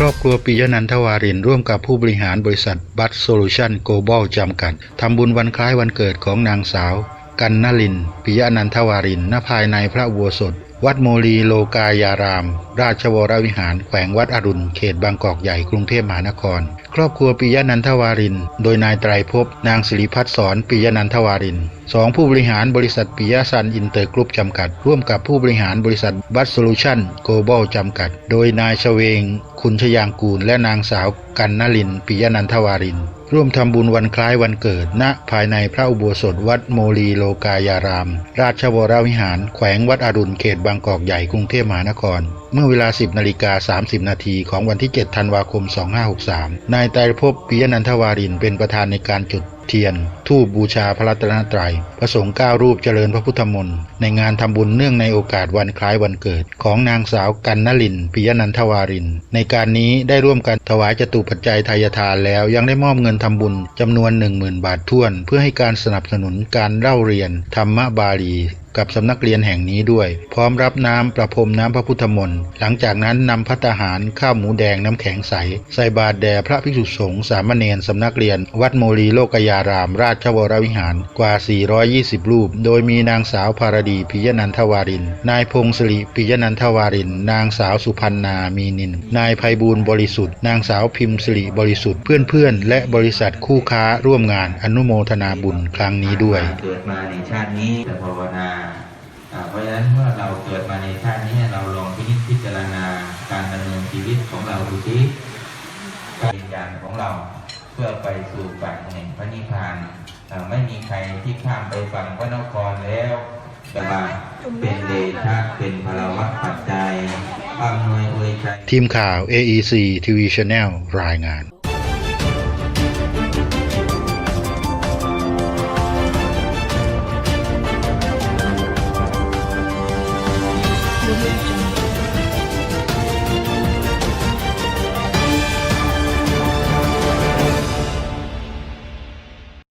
ครอบครัวปิยนันทวารินร่วมกับผู้บริหารบริษัทบัตโซลูชันโกลบอลจำกัดทำบุญวันคล้ายวันเกิดของนางสาว กันนลินปิยนันทวารินณภายในพระอุโบสถวัดโมลีโลกายาราม ราชวรวิหาร แขวงวัดอรุณ เขตบางกอกใหญ่กรุงเทพมหานคร ครอบครัวปิยนันทวาริน โดยนายไตรภพนางสิริพัฒน์สอนปิยนันทวารินสองผู้บริหารบริษัทปิยซันอินเตอร์กรุ๊ปจำกัด ร่วมกับผู้บริหารบริษัทบัตโซลูชันโกลบอลจำกัด โดยนายชเวง คุณชยางกูลและนางสาวกันนลินปิยนันทวาริน ร่วมทำบุญวันคล้ายวันเกิด ณ ภายในพระอุโบสถวัดโมลีโลกายาราม ราชวรวิหาร แขวงวัดอรุณเขตบางกอกใหญ่กรุงเทพมหานคร เมื่อเวลา 10นาฬิกา30 นาทีของวันที่ 7 ธันวาคม 2563 นายไตรภพปิยนันทวารินเป็นประธานในการจุด เทียน ทูบบูชาพระรัตนตรัย พระสงฆ์เก้ารูปเจริญพระพุทธมนต์ในงานทำบุญเนื่องในโอกาสวันคล้ายวันเกิด ของนางสาวกันนลินปิยนันทวาริน ในการนี้ได้ร่วมกันถวายจตุปัจจัยทายทานแล้วยังได้มอบเงินทำบุญจำนวน 10,000 บาทท้วน เพื่อให้การสนับสนุนการเล่าเรียนธรรมบาลี กับสำนักเรียนแห่งนี้ด้วย พร้อมรับน้ำประพรมน้ำพระพุทธมนต์หลังจากนั้นนำพัตหารข้าวหมูแดงน้ำแข็งใส ใส่บาตรแด่พระภิกษุสงฆ์สามเณรสำนักเรียน วัดโมลีโลกยาราม ราชวรวิหารกว่า 420 รูป โดยมีนางสาวภารดีปิยนันทวาริน นายพงศริปิยนันทวาริน นางสาวสุพันนามีนิน นายภัยบูลย์บริสุทธิ์ นางสาวพิมพ์สิริบริสุทธิ์ เพื่อนๆ และบริษัทคู่ค้าร่วมงานอนุโมทนาบุญครั้งนี้ด้วย เกิดมาในชาตินี้จะภาวนาเพราะฉะนั้นเมื่อเราเกิดมาในชาตินี้เราลองพิจพิจารณาการดำเนินชีวิตของเราดูสิการวิญญาณของเราเพื่อไปสู่ฝั่งแห่งพระนิพพานไม่มีใครที่ข้ามไปฝั่งพระนครแล้วจะมาเป็นเดชะเป็นพลวัตปัจจัยอำนวยอวยชัยทีมข่าว AEC TV Channel รายงาน You.